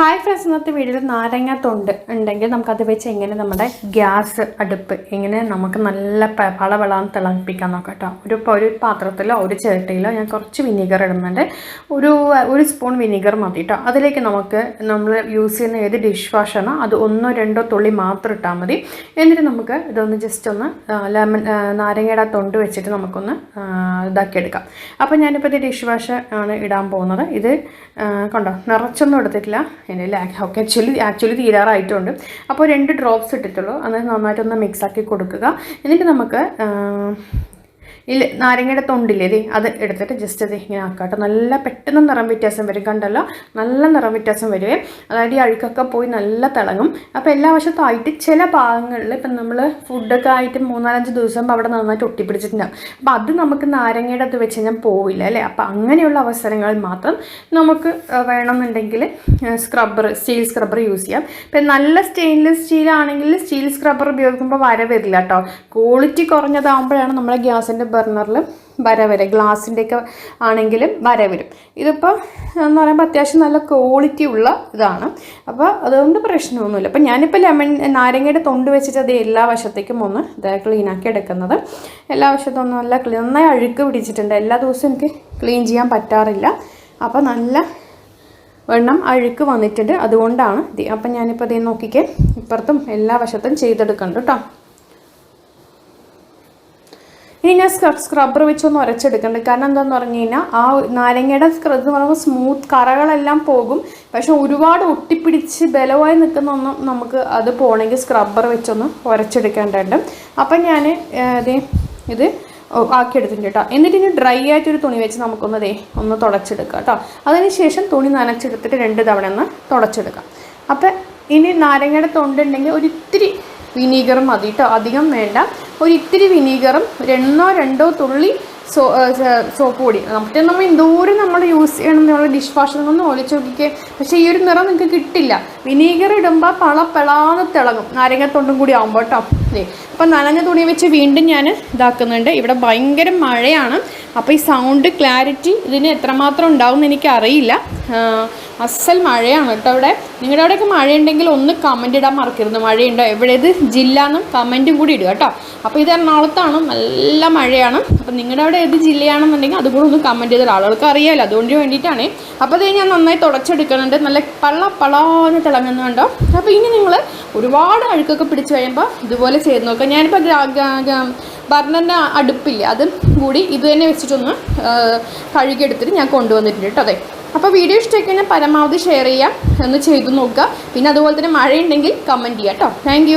Hi friends ഇന്നത്തെ വീഡിയോയിൽ നാരങ്ങ തൊണ്ട് ഉണ്ടെങ്കിൽ നമുക്കത് വെച്ച് എങ്ങനെ നമ്മുടെ ഗ്യാസ് അടുപ്പ് എങ്ങനെ നമുക്ക് നല്ല പ- പളവളാന്ന് തിളപ്പിക്കാൻ നോക്കാം കേട്ടോ. ഒരു ഇപ്പോൾ ഒരു പാത്രത്തിലോ ഒരു ചിരട്ടയിലോ ഞാൻ കുറച്ച് വിനീഗർ ഇടുന്നുണ്ട്. ഒരു ഒരു സ്പൂൺ വിനീഗർ മതി കേട്ടോ. അതിലേക്ക് നമുക്ക് നമ്മൾ യൂസ് ചെയ്യുന്ന ഏത് ഡിഷ് വാഷാണോ അത് ഒന്നോ രണ്ടോ തുള്ളി മാത്രം ഇട്ടാൽ മതി. എന്നിട്ട് നമുക്ക് ഇതൊന്ന് ജസ്റ്റ് ഒന്ന് ലെമൺ നാരങ്ങയുടെ തൊണ്ട് വെച്ചിട്ട് നമുക്കൊന്ന് ആ, ഇതാക്കി എടുക്കാം അപ്പോൾ ഞാനിപ്പോൾ ഇത് ഡിഷ് വാഷ് ആണ് ഇടാൻ പോകുന്നത്. ഇത് കണ്ടോ നിറച്ചൊന്നും എടുത്തിട്ടില്ല. എന്റെ ഓക്കെ ആക്ച്വലി ആക്ച്വലി തീരാറായിട്ടുണ്ട്. അപ്പോൾ രണ്ട് ഡ്രോപ്സ് ഇട്ടിട്ടുള്ളൂ. അത് നന്നായിട്ടൊന്ന് മിക്സാക്കി കൊടുക്കുക. എന്നിട്ട് നമുക്ക് ഇല്ല നാരങ്ങയുടെ തൊണ്ടില്ലേ ഇത് അത് എടുത്തിട്ട് ജസ്റ്റ് അത് ഇങ്ങനെ ആക്കാട്ടോ. നല്ല പെട്ടെന്ന് നിറം വ്യത്യാസം വരും. കണ്ടല്ലോ? നല്ല നിറം വ്യത്യാസം വരുവേ അതായത് ഈ അഴുക്കൊക്കെ പോയി നല്ല തിളങ്ങും. അപ്പോൾ എല്ലാ വശത്തായിട്ട് ചില ഭാഗങ്ങളിൽ ഇപ്പം നമ്മൾ ഫുഡൊക്കെ ആയിട്ട് മൂന്നാലഞ്ച് ദിവസം അവിടെ നന്നായിട്ട് ഒട്ടിപ്പിടിച്ചിട്ടുണ്ടാകും അപ്പോൾ അത് നമുക്ക് നാരങ്ങയുടെ അത് വെച്ച് കഴിഞ്ഞാൽ പോവില്ല അല്ലേ? അപ്പോൾ അങ്ങനെയുള്ള അവസരങ്ങളിൽ മാത്രം നമുക്ക് വേണമെന്നുണ്ടെങ്കിൽ സ്ക്രബ്ബർ സ്റ്റീൽ സ്ക്രബ്ബർ യൂസ് ചെയ്യാം. ഇപ്പം നല്ല സ്റ്റെയിൻലെസ് സ്റ്റീലാണെങ്കിൽ സ്റ്റീൽ സ്ക്രബ്ബർ ഉപയോഗിക്കുമ്പോൾ വര വരില്ല കേട്ടോ ക്വാളിറ്റി കുറഞ്ഞതാകുമ്പോഴാണ് നമ്മുടെ ഗ്യാസിന്റെ ബർണറിൽ വര വരെ ഗ്ലാസിന്റെയൊക്കെ ആണെങ്കിലും വര വരും ഇതിപ്പോൾ എന്ന് പറയുമ്പോൾ അത്യാവശ്യം നല്ല ക്വാളിറ്റി ഉള്ള ഇതാണ്. അപ്പോൾ അതുകൊണ്ട് പ്രശ്നമൊന്നുമില്ല. അപ്പോൾ ഞാനിപ്പോൾ ലെമൺ നാരങ്ങയുടെ തൊണ്ട് വെച്ചിട്ട് അത് എല്ലാ വശത്തേക്കും ഒന്ന് ഇത് ക്ലീനാക്കി എടുക്കുന്നത്. എല്ലാ വശത്തും ഒന്ന് നല്ല ക്ലീൻ നന്നായി അഴുക്ക് പിടിച്ചിട്ടുണ്ട്. എല്ലാ ദിവസവും എനിക്ക് ക്ലീൻ ചെയ്യാൻ പറ്റാറില്ല. അപ്പോൾ നല്ല വെണ്ണം അഴുക്ക് വന്നിട്ടുണ്ട്. അതുകൊണ്ടാണ് ഇത്. അപ്പം ഞാനിപ്പോൾ ഇത് നോക്കിക്കേ. ഇപ്പുറത്തും എല്ലാ വശത്തും ചെയ്തെടുക്കുന്നുണ്ട് കേട്ടോ. ഇനി ഞാൻ സ്ക്രബ്ബർ വെച്ചൊന്ന് ഉരച്ചെടുക്കുന്നുണ്ട് കാരണം എന്താണെന്ന് പറഞ്ഞു കഴിഞ്ഞാൽ ആ നാരങ്ങയുടെ എന്ന് പറയുമ്പോൾ സ്മൂത്ത് കറകളെല്ലാം പോകും. പക്ഷെ ഒരുപാട് ഒട്ടിപ്പിടിച്ച് ബലമായി നിൽക്കുന്ന ഒന്നും നമുക്ക് അത് പോകണമെങ്കിൽ സ്ക്രബ്ബർ വെച്ചൊന്ന് ഉരച്ചെടുക്കേണ്ടതുണ്ട് അപ്പം ഞാൻ ഇത് ഇത് ആക്കിയെടുത്തിട്ടുണ്ട് കേട്ടോ. എന്നിട്ട് ഇനി ഡ്രൈ ആയിട്ടൊരു തുണി വെച്ച് നമുക്കൊന്ന് ദേ ഒന്ന് തുടച്ചെടുക്കാം കേട്ടോ. അതിനുശേഷം തുണി നനച്ചെടുത്തിട്ട് രണ്ട് തവണ ഒന്ന് തുടച്ചെടുക്കാം. അപ്പം ഇനി നാരങ്ങയുടെ തൊണ്ടുണ്ടെങ്കിൽ ഒരു ഇത്തിരി വിനീഗറും മതി കേട്ടോ അധികം വേണ്ട. ഒരു ഇത്തിരി വിനീഗറും രണ്ടോ രണ്ടോ തുള്ളി സോ സോപ്പ് പൊടി. മറ്റേ നമ്മൾ എന്തോരം നമ്മൾ യൂസ് ചെയ്യണം നമ്മൾ ഡിഷ് വാഷർ ഒന്ന് ഒലിച്ച് നോക്കിക്കുക പക്ഷേ ഈ ഒരു നിറം നിങ്ങൾക്ക് കിട്ടില്ല. വിനീഗർ ഇടുമ്പോൾ പള പിളാന്ന് തിളങ്ങും. നാരങ്ങത്തൊണ്ടും കൂടി ആകുമ്പോൾ കേട്ടോ അല്ലേ അപ്പം നനഞ്ഞ തുണി വെച്ച് വീണ്ടും ഞാൻ ഇതാക്കുന്നുണ്ട്. ഇവിടെ ഭയങ്കര മഴയാണ്. അപ്പോൾ ഈ സൗണ്ട് ക്ലാരിറ്റി ഇതിന് എത്രമാത്രം ഉണ്ടാവും എന്ന് എനിക്കറിയില്ല അസൽ മഴയാണ് കേട്ടോ അവിടെ. നിങ്ങളുടെ അവിടെയൊക്കെ മഴയുണ്ടെങ്കിൽ ഒന്ന് കമന്റ് ഇടാൻ മറക്കരുത്. മഴയുണ്ടോ? എവിടെ? ഇത് ജില്ല എന്നും കമന്റും കൂടി ഇടുക കേട്ടോ. അപ്പോൾ ഇത് എറണാകുളത്താണ്. നല്ല മഴയാണ്. അപ്പോൾ നിങ്ങളുടെ അവിടെ ഏത് ജില്ലയാണെന്നുണ്ടെങ്കിൽ അതും കൂടെ ഒന്ന് കമന്റ് ചെയ്താൽ ആളുകൾക്ക് അറിയാമല്ലോ അതുകൊണ്ട് വേണ്ടിയിട്ടാണ്. അപ്പോൾ ഇത് ഞാൻ നന്നായി തുടച്ചെടുക്കുന്നുണ്ട്. നല്ല പള്ള പളാന്ന് തിളങ്ങുന്നുണ്ടോ അപ്പോൾ ഇനി നിങ്ങൾ ഒരുപാട് അഴുക്കൊക്കെ പിടിച്ച് കഴിയുമ്പോൾ ഇതുപോലെ ചെയ്ത് നോക്കുക. ഞാനിപ്പോൾ ബർണറിന്റെ അടുപ്പില്ല അതും കൂടി ഇത് തന്നെ വെച്ചിട്ടൊന്ന് കഴുകിയെടുത്തിട്ട് ഞാൻ കൊണ്ടുവന്നിട്ടുണ്ട് കേട്ടോ. അതെ അപ്പോൾ വീഡിയോ ഇഷ്ടമൊക്കെയാണ് പരമാവധി ഷെയർ ചെയ്യാം. എന്ന് ചെയ്തു നോക്കുക. പിന്നെ അതുപോലെ തന്നെ മഴയുണ്ടെങ്കിൽ കമന്റ് ചെയ്യാം കേട്ടോ താങ്ക്